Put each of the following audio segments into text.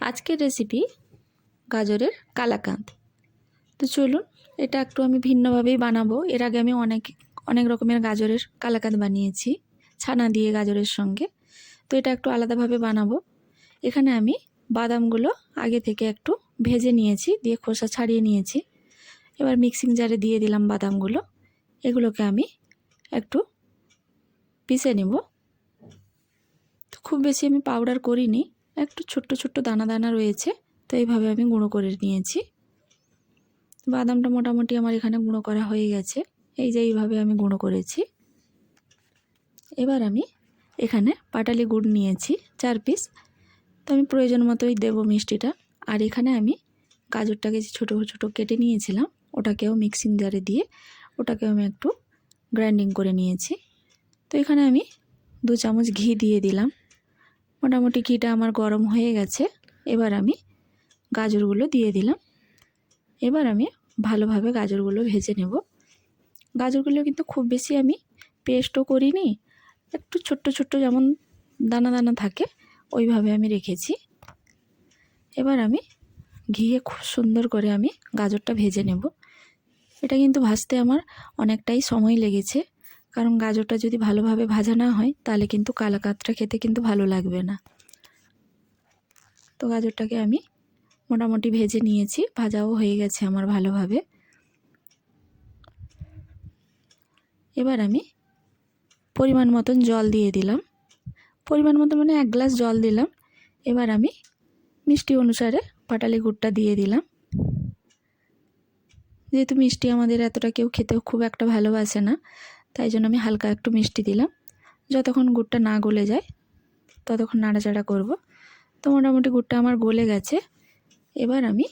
আজকের রেসিপি গাজরের কালাকাঁদ। তো চলুন, এটা একটু আমি ভিন্নভাবেই বানাবো। এর আগে আমি অনেক অনেক রকমের গাজরের কালাকাঁদ বানিয়েছি, ছানা দিয়ে গাজরের সঙ্গে। তো এটা একটু আলাদাভাবে বানাবো। এখানে আমি বাদামগুলো আগে থেকে একটু ভেজে নিয়েছি, দিয়ে খোসা ছাড়িয়ে নিয়েছি। এবার মিক্সিং জারে দিয়ে দিলাম বাদামগুলো। এগুলোকে আমি একটু পিষে নেব। তো খুব বেশি আমি পাউডার করিনি। একটু ছোট্ট ছোট্ট দানা দানা রয়েছে, তো এইভাবে আমি গুঁড়ো করে নিয়েছি। বাদামটা মোটামুটি আমার এখানে গুঁড়ো করা হয়ে গেছে, এই যে এইভাবে আমি গুঁড়ো করেছি। এবার আমি এখানে পাটালি গুড় নিয়েছি, চার পিস তো আমি প্রয়োজন মতোই দেবো মিষ্টিটা। আর এখানে আমি গাজরটাকে যে ছোটো ছোটো কেটে নিয়েছিলাম, ওটাকেও মিক্সিং জারে দিয়ে ওটাকে আমি একটু গ্রাইন্ডিং করে নিয়েছি। তো এখানে আমি দু চামচ ঘি দিয়ে দিলাম। মোটামুটি ঘিটা আমার গরম হয়ে গেছে। এবার আমি গাজরগুলো দিয়ে দিলাম। এবার আমি ভালোভাবে গাজরগুলো ভেজে নেব। গাজরগুলো কিন্তু খুব বেশি আমি পেস্টও করিনি, একটু ছোট্ট ছোট্ট যেমন দানা দানা থাকে, ওইভাবে আমি রেখেছি। এবার আমি ঘিয়ে খুব সুন্দর করে আমি গাজরটা ভেজে নেব। এটা কিন্তু ভাজতে আমার অনেকটাই সময় লেগেছে। কারণ গাজরটা যদি ভালোভাবে ভাজা না হয়, তাহলে কিন্তু কালাকাতটা খেতে কিন্তু ভালো লাগবে না। তো গাজরটাকে আমি মোটামুটি ভেজে নিয়েছি, ভাজাও হয়ে গেছে আমার ভালোভাবে। এবার আমি পরিমাণ মতন জল দিয়ে দিলাম। পরিমাণ মতো মানে এক গ্লাস জল দিলাম। এবার আমি মিষ্টি অনুসারে পাটালি গুড়টা দিয়ে দিলাম। যেহেতু মিষ্টি আমাদের এতটা কেউ খেতে খুব একটা ভালোবাসে না তাই জন্য আমি হালকা একটু মিষ্টি দিলাম। যতক্ষণ গুড়টা না গলে যায়, ততক্ষণ নাড়াচাড়া করব। তো মোটামুটি গুড়টা আমার গলে গেছে। এবার আমি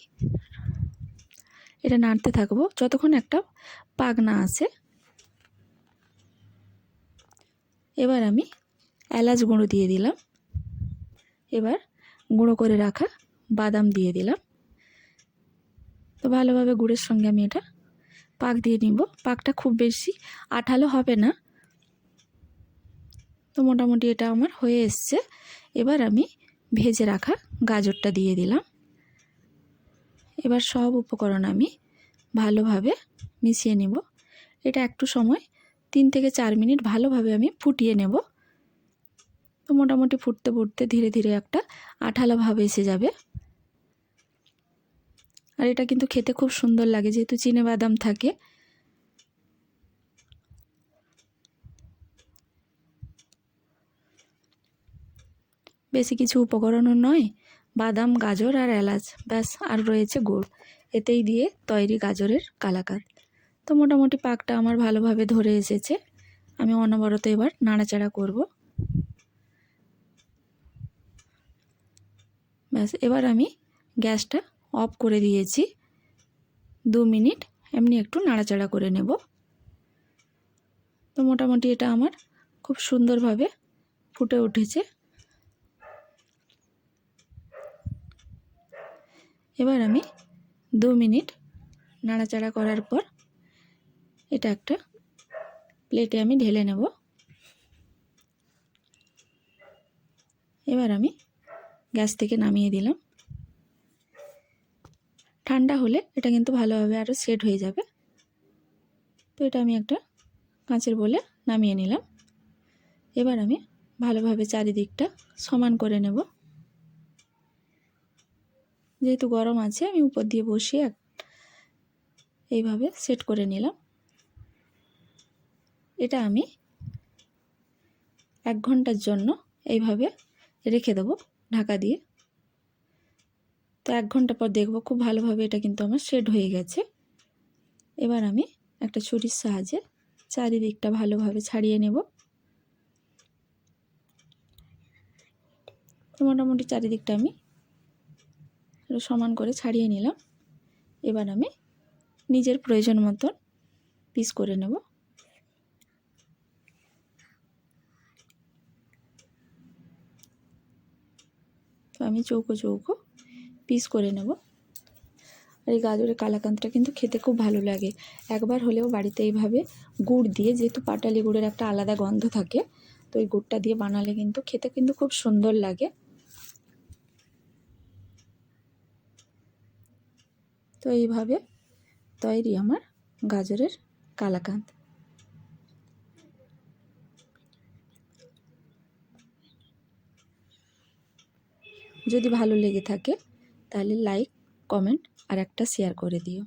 এটা নাড়তে থাকব। যতক্ষণ একটা পাক না আসে এবার আমি এলাচ গুঁড়ো দিয়ে দিলাম। এবার গুঁড়ো করে রাখা বাদাম দিয়ে দিলাম। তো ভালোভাবে গুড়ের সঙ্গে আমি এটা পাক দিয়ে নিব। পাকটা খুব বেশি আঠালো হবে না। তো মোটামুটি এটা আমার হয়ে এসছে। এবার আমি ভেজে রাখা গাজরটা দিয়ে দিলাম। এবার সব উপকরণ আমি ভালোভাবে মিশিয়ে নেব। এটা একটু সময়, তিন থেকে চার মিনিট ভালোভাবে আমি ফুটিয়ে নেব। তো মোটামুটি ফুটতে ফুটতে ধীরে ধীরে একটা আঠালো ভাব এসে যাবে। আর এটা কিন্তু খেতে খুব সুন্দর লাগে, যেহেতু চিনে বাদাম থাকে। বেশি কিছু উপকরণও নয়, বাদাম, গাজর আর এলাচ, ব্যাস, আর রয়েছে গুড়। এতেই দিয়ে তৈরি গাজরের কালাকার। তো মোটামুটি পাকটা আমার ভালোভাবে ধরে এসেছে। আমি অনবরত এবার নাড়াচাড়া করব। ব্যাস, এবার আমি গ্যাসটা অফ করে দিয়েছি। দু মিনিট এমনি একটু নাড়াচাড়া করে নেব। তো মোটামুটি এটা আমার খুব সুন্দরভাবে ফুটে উঠেছে। এবার আমি দু মিনিট নাড়াচাড়া করার পর এটা একটা প্লেটে আমি ঢেলে নেব। এবার আমি গ্যাস থেকে নামিয়ে দিলাম। ঠান্ডা হলে এটা কিন্তু ভালোভাবে আরও সেট হয়ে যাবে। তো এটা আমি একটা কাঁচের বলে নামিয়ে নিলাম। এবার আমি ভালোভাবে চারিদিকটা সমান করে নেব। যেহেতু গরম আছে, আমি উপর দিয়ে বসিয়ে এইভাবে সেট করে নিলাম। এটা আমি এক ঘণ্টার জন্য এইভাবে রেখে দেবো ঢাকা দিয়ে। তো এক ঘণ্টা পর দেখব খুব ভালোভাবে এটা কিন্তু আমার শেড হয়ে গেছে। এবার আমি একটা ছুরির সাহায্যে চারিদিকটা ভালোভাবে ছাড়িয়ে নেব। মোটামুটি চারিদিকটা আমি সমান করে ছাড়িয়ে নিলাম। এবার আমি নিজের প্রয়োজন মতন পিস করে নেব। তো আমি চৌকো চৌকো পিস করে নেব। আর এই গাজরের কালাকান্দটা কিন্তু খেতে খুব ভালো লাগে। একবার হলেও বাড়িতে এইভাবে গুড় দিয়ে, যেহেতু পাটালি গুড়ের একটা আলাদা গন্ধ থাকে, তো ওই গুড়টা দিয়ে বানালে কিন্তু খেতে কিন্তু খুব সুন্দর লাগে। তো এইভাবে তৈরি আমার গাজরের কালাকাঁদ। যদি ভালো লেগে থাকে তাহলে লাইক কমেন্ট আর একটা শেয়ার করে দিও।